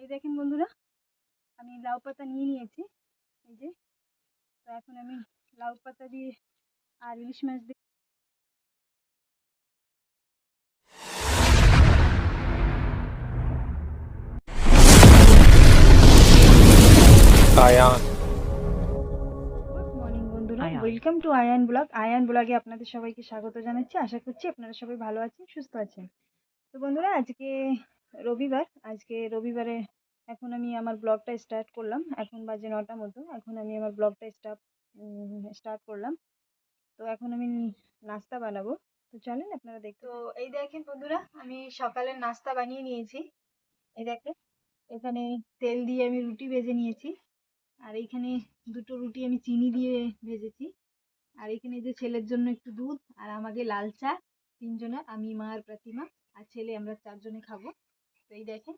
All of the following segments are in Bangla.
এই দেখেন বন্ধুরা আমি লাউ পাতা নিয়ে নিয়েছি। এই যে তো এখন আমি লাউ পাতা দিয়ে আর ইলিশ মাছ দিয়ে আয়ান গুড মর্নিং বন্ধুরা welcome to Ayan blog Ayan ব্লগে আপনাদের সবাইকে স্বাগত জানাচ্ছি। আশা করছি আপনারা সবাই ভালো আছেন সুস্থ আছেন। তো বন্ধুরা আজকে রবিবার, আজকে রবিবারে এখন আমি আমার ব্লগটা স্টার্ট করলাম। এখন বাজে নটা মতো, এখন আমি আমার ব্লগটা স্টার্ট স্টার্ট করলাম। তো এখন আমি নাস্তা বানাবো। তো চলেন আপনারা দেখতে তো এই দেখেন বন্ধুরা, আমি সকালের নাস্তা বানিয়ে নিয়েছি। এই দেখেন, এখানে তেল দিয়ে আমি রুটি ভেজে নিয়েছি। আর এইখানে দুটো রুটি আমি চিনি দিয়ে ভেজেছি। আর এখানে যে ছেলের জন্য একটু দুধ আর আমাকে লাল চা, তিনজনের, আমি মা আর প্রতিমা। আর ছেলে, আমরা চারজনে খাব। তো এই দেখেন।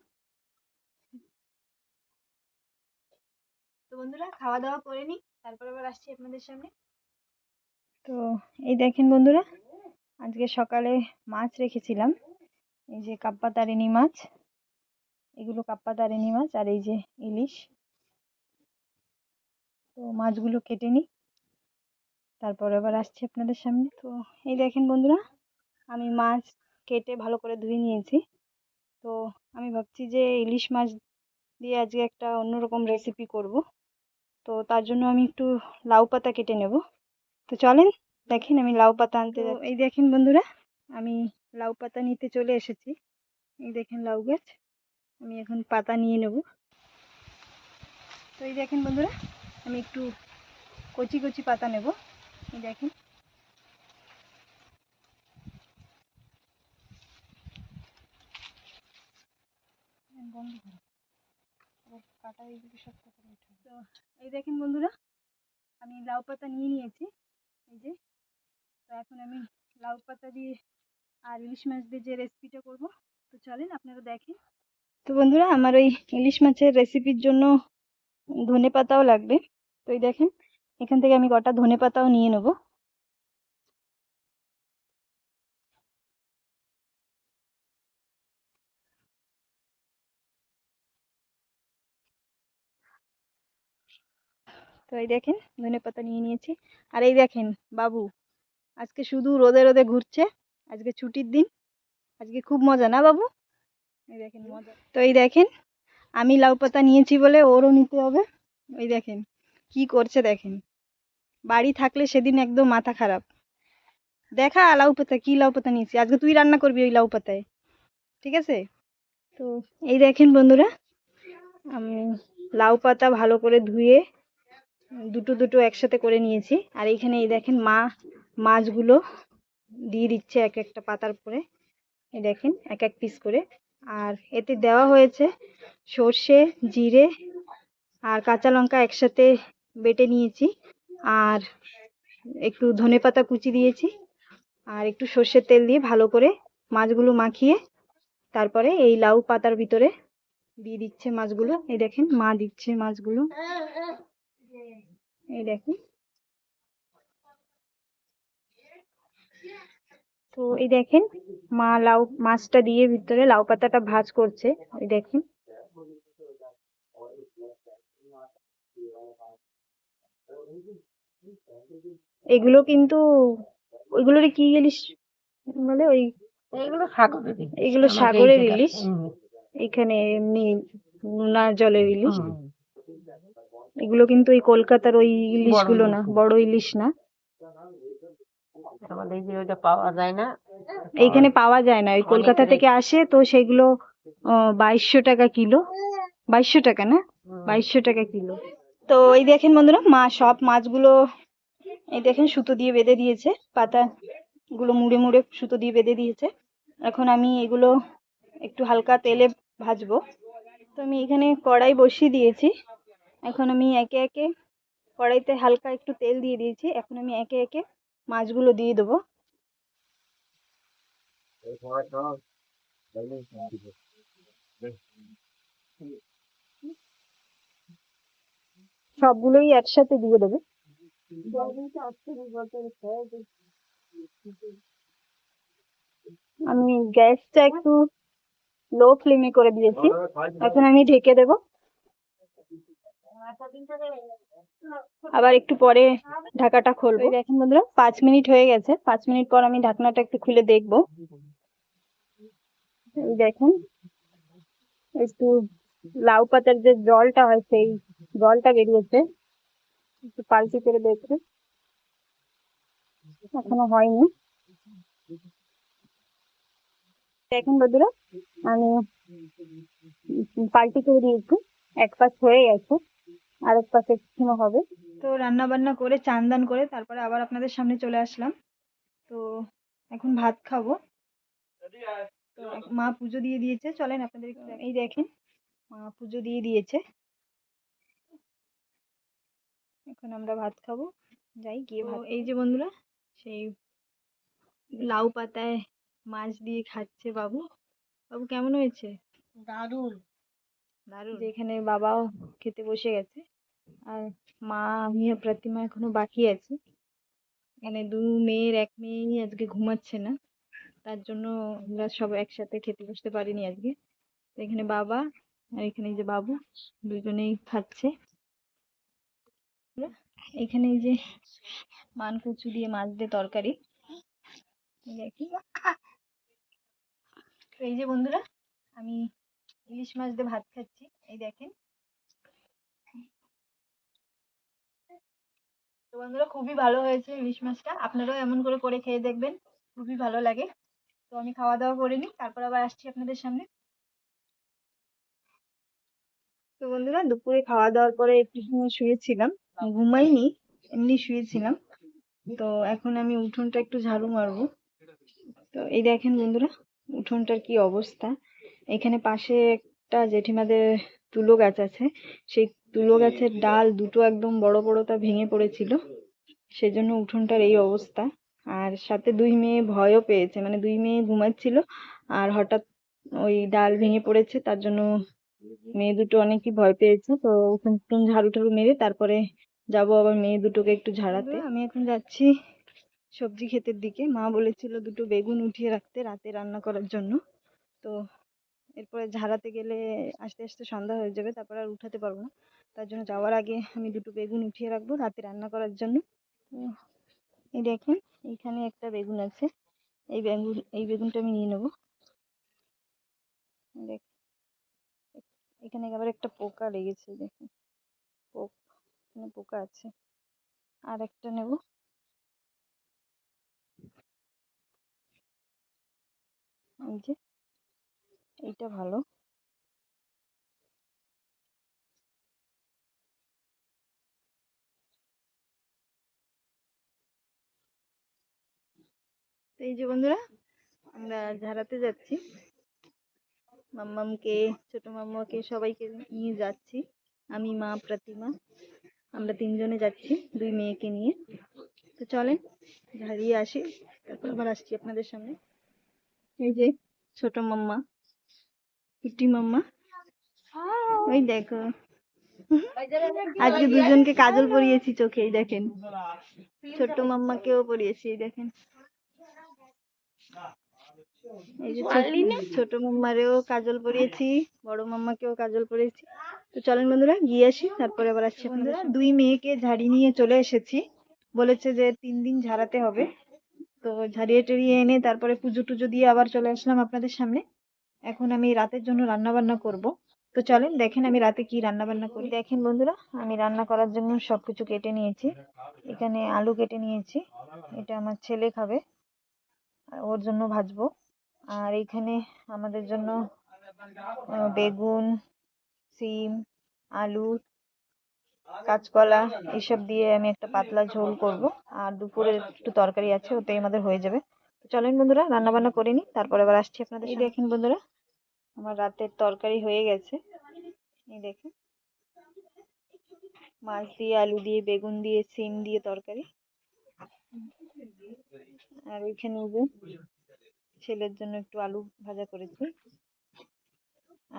তো বন্ধুরা খাওয়া দাওয়া করে নিই, তারপর আবার আসছি আপনাদের সামনে। তো এই দেখেন বন্ধুরা, আজকে সকালে মাছ রেখেছিলাম। এই যে কাপ্পা তারিণী মাছ, এগুলো কাপ্পা তারিণী মাছ আর এই যে ইলিশ। তো মাছগুলো কেটে নিই, তারপর আবার আসছি আপনাদের সামনে। তো এই দেখেন বন্ধুরা, আমি মাছ কেটে ভালো করে ধুয়ে নিয়েছি। তো আমি ভাবছি যে ইলিশ মাছ দিয়ে আজকে একটা অন্যরকম রেসিপি করব। তো তার জন্য আমি একটু লাউ পাতা কেটে নেব। তো চলেন দেখেন আমি লাউ পাতা আনতে এই দেখেন বন্ধুরা আমি লাউ পাতা নিতে চলে এসেছি। এই দেখেন লাউ গাছ আমি এখন পাতা নিয়ে নেব। তো এই দেখেন বন্ধুরা আমি একটু কচি কচি পাতা নেব। এই দেখেন তো এই দেখেন বন্ধুরা, আমি লাউ পাতা নিয়ে নিয়েছি, এই যে। তো এখন আমি লাউ পাতা দিয়ে আর ইলিশ মাছ দিয়ে যে রেসিপিটা করব, তো চলেন আপনারা দেখেন। তো বন্ধুরা, আমার ওই ইলিশ মাছের রেসিপির জন্য ধনে পাতাও লাগবে। তো এই দেখেন, এখান থেকে আমি কটা ধনে পাতাও নিয়ে নেব। তো এই দেখেন, ধনে পাতা নিয়ে নিয়েছি। আর এই দেখেন, বাবু, আজকে শুধু রোদে রোদে ঘুরছে, আজকে ছুটির দিন, আজকে খুব মজা না বাবু? এই দেখেন, মজা। তো এই দেখেন, আমি লাউ পাতা নিয়েছি বলে ওরও নিতে হবে। ওই দেখেন, কি করছে দেখেন। বাড়ি থাকলে সেদিন একদম মাথা খারাপ। দেখা লাউ পাতা, কি লাউ পাতা নিয়েছি? আজকে তুই রান্না করবি ওই লাউ পাতায়। ঠিক আছে? তো এই দেখেন বন্ধুরা, আমি লাউ পাতা ভালো করে ধুয়ে দুটো দুটো একসাথে করে নিয়েছি। আর এইখানে এই দেখেন মা, মাছগুলো দিয়ে দিচ্ছে এক একটা পাতার পরে এই দেখেন, এক এক পিস করে। আর এতে দেওয়া হয়েছে সর্ষে, জিরে আর কাঁচা লঙ্কা একসাথে বেটে নিয়েছি। আর একটু ধনেপাতা কুচি দিয়েছি। আর একটু সর্ষের তেল দিয়ে ভালো করে মাছগুলো মাখিয়ে তারপরে এই লাউ পাতার ভিতরে দিয়ে দিচ্ছে মাছগুলো। এই দেখেন, মা দিচ্ছে মাছগুলো। এই দেখেন। তো এই দেখেন মা লাউ মাছটা দিয়ে ভিতরে লাউ পাতাটা ভাজ করছে এই দেখেন। এগুলো কিন্তু ওইগুলোর কি ইলিশ বলে? ওই এইগুলো সাগরের। এগুলো সাগরের ইলিশ। এখানে এমনি নোনা জলের ইলিশ। এগুলো কিন্তু ওই কলকাতার ওই ইলিশগুলো না বড় ইলিশ না। আমাদের যে ওইটা পাওয়া যায় না। এইখানে পাওয়া যায় না ওই কলকাতা থেকে আসে তো সেগুলো বাইশশো টাকা কিলো। বাইশশো টাকা না। বাইশশো টাকা কিলো। তো এই দেখেন বন্ধুরা মা সব মাছগুলো এই দেখেন সুতো দিয়ে বেঁধে দিয়েছে পাতা গুলো মুড়ে মুড়ে সুতো দিয়ে বেঁধে দিয়েছে। এখন আমি এগুলো একটু হালকা তেলে ভাজবো। তো আমি এখানে কড়াই বসিয়ে দিয়েছি। এখন আমি একে একে কড়াইতে হালকা একটু তেল দিয়ে দিয়েছি। এখন আমি একে একে মাছগুলো দিয়ে দেবো। সবগুলোই একসাথে দিয়ে দেবো। আমি গ্যাসটা একটু লো ফ্লেমে করে দিয়েছি। এখন আমি ঢেকে দেব। আবার একটু পরে ঢাকাটা খুলবো। দেখেন বন্ধুরা, পাঁচ মিনিট হয়ে গেছে। পাঁচ মিনিট পর আমি ঢাকনাটা একটু খুলে দেখব। দেখেন, একটু লাউ পাতার যে জলটা হয়, সেই জলটা বেরিয়েছে। একটু পাল্টি করে দেখবে এখনও হয়নি। দেখেন বন্ধুরা, আমি পাল্টি করে দিয়েছি। এক পাশ হয়ে গেছে। আর এক পাশে এখনও হবে। তো রান্না বান্না করে চান দান করে তারপরে আবার আপনাদের সামনে চলে আসলাম। তো এখন ভাত খাব। তো মা পুজো দিয়ে দিয়েছে। চলেন আপনাদের এই দেখেন মা পুজো দিয়ে দিয়েছে। এখন আমরা ভাত খাব। যাই গিয়ে ভাত এই যে বন্ধুরা সেই লাউ পাতায় মাছ দিয়ে খাচ্ছে বাবু। বাবু কেমন হয়েছে? দারুণ দারুণ। যেখানে বাবাও খেতে বসে গেছে। আর মা আমি আর প্রতিমা এখনও বাকি আছে। মানে দু মেয়ের এক মেয়েই আজকে ঘুমাচ্ছে না। তার জন্য আমরা সব একসাথে খেতে বসতে পারিনি আজকে। এখানে বাবা আর এখানে যে বাবু দুজনেই খাচ্ছে। এখানে এই যে মান কচু দিয়ে মাছ দিয়ে তরকারি। এই যে বন্ধুরা, আমি ইলিশ মাছ দিয়ে ভাত খাচ্ছি, এই দেখেন। তো বন্ধুরা, খুবই ভালো হয়েছে ইলিশ মাছটা। আপনারাও এমন করে করে খেয়ে দেখবেন, খুবই ভালো লাগে। তো আমি খাওয়া দাওয়া করে নিই, তারপর আবার আসছি আপনাদের সামনে। তো বন্ধুরা, দুপুরে খাওয়া দাওয়ার পরে একটু শুয়েছিলাম। ঘুমাইনি, এমনি শুয়েছিলাম। তো এখন আমি উঠোনটা একটু ঝাড়ু মারবো। তো এই দেখেন বন্ধুরা, উঠোনটার কি অবস্থা। এখানে পাশে একটা জেঠিমাদের তুলো গাছ আছে। সেই তুলো গাছের ডাল দুটো একদম বড় বড়টা ভেঙে পড়েছিল। সেজন্য উঠোনটার এই অবস্থা। আর সাথে দুই মেয়ে ভয়ও পেয়েছে। মানে দুই মেয়ে ঘুমাচ্ছিল আর হঠাৎ ওই ডাল ভেঙে পড়েছে, তার জন্য মেয়ে দুটো অনেকই ভয় পেয়েছে। তো উঠোন টুন ঝাড়ু ঠাড়ু মেরে তারপরে যাব আবার মেয়ে দুটোকে একটু ঝাড়াতে। আমি এখন যাচ্ছি সবজি ক্ষেতের দিকে। মা বলেছিল দুটো বেগুন উঠিয়ে রাখতে রাতে রান্না করার জন্য। তো এরপরে ঝাড়াতে গেলে আস্তে আস্তে সন্ধ্যা হয়ে যাবে, তারপর আর উঠাতে পারব না। তার জন্য যাওয়ার আগে আমি দুটো বেগুন উঠিয়ে রাখব রাতে রান্না করার জন্য। এই দেখেন এইখানে একটা বেগুন আছে। এই বেগুন, এই বেগুনটা আমি নিয়ে নেব। দেখ, এখানে আবার একটা পোকা লেগেছে, দেখুন। পোক, এখানে পোকা আছে। আর একটা নেব। এই যে এইটা ভালো। এই যে বন্ধুরা, আমরা ঝাড়াতে যাচ্ছি। মাম্মামকে, ছোট মাম্মাকে, সবাইকে নিয়ে যাচ্ছি। আমি, মা, প্রতিমা, আমরা তিনজনে যাচ্ছি দুই মেয়েকে নিয়ে। তো চলেন, ঝাড়িয়ে আসি, তারপর আবার আসছি আপনাদের সামনে। এই যে ছোট মাম্মা। কুটি মাম্মা ওই দেখো। আজকে দুজনকে কাজল পরিয়েছি চোখে এই দেখেন। ছোট্ট মাম্মাকেও পরিয়েছি এই দেখেন। এই যে ছোট- ছোট মাম্মারেও কাজল পরিয়েছি বড় মাম্মাকেও কাজল পরিয়েছি। তো চলেন বন্ধুরা গিয়ে আসি তারপরে আবার আসছি বন্ধুরা দুই মেয়েকে ঝাড়ি নিয়ে চলে এসেছি। বলেছে যে তিন দিন ঝাড়াতে হবে। তো ঝাড়িয়ে টাড়িয়ে এনে তারপরে পুজো টুজো দিয়ে আবার চলে আসলাম আপনাদের সামনে। এখন আমি রাতের জন্য রান্না বান্না করব। তো চলেন, দেখেন আমি রাতে কি রান্না বান্না করি। দেখেন বন্ধুরা, আমি রান্না করার জন্য সবকিছু কেটে নিয়েছি। এখানে আলু কেটে নিয়েছি। এটা আমার ছেলে খাবে ওর জন্য ভাজবো। আর এইখানে আমাদের জন্য বেগুন, সিম, আলু, কাঁচকলা এইসব দিয়ে আমি একটা পাতলা ঝোল করব। আর দুপুরে একটু তরকারি আছে, ওতেই আমাদের হয়ে যাবে। চলেন বন্ধুরা রান্না বান্না করে নিই, তারপরে আবার আসছি আপনাদের দেখেন বন্ধুরা আমার রাতের তরকারি হয়ে গেছে। এই দেখেন। মাছ দিয়ে, আলু দিয়ে, বেগুন দিয়ে, সিম দিয়ে তরকারি। আর ওইখানে যে ছেলের জন্য একটু আলু ভাজা করেছি।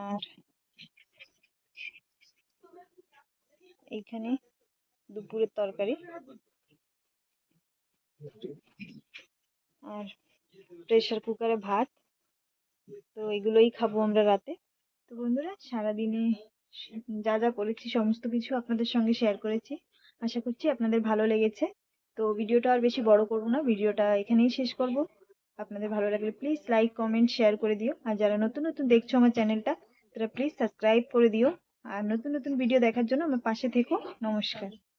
আর এইখানে দুপুরের তরকারি। আর প্রেসার কুকারে ভাত। তো এগুলোই খাব আমরা রাতে। তো বন্ধুরা, সারাদিনে যা যা করেছি, সমস্ত কিছু আপনাদের সঙ্গে শেয়ার করেছি। আশা করছি আপনাদের ভালো লেগেছে। তো ভিডিওটা আর বেশি বড় করব না, ভিডিওটা এখানেই শেষ করব। আপনাদের ভালো লাগলে প্লিজ লাইক কমেন্ট শেয়ার করে দিও। আর যারা নতুন নতুন দেখছ আমার চ্যানেলটা তারা প্লিজ সাবস্ক্রাইব করে দিও। আর নতুন নতুন ভিডিও দেখার জন্য আমার পাশে থেকো। নমস্কার।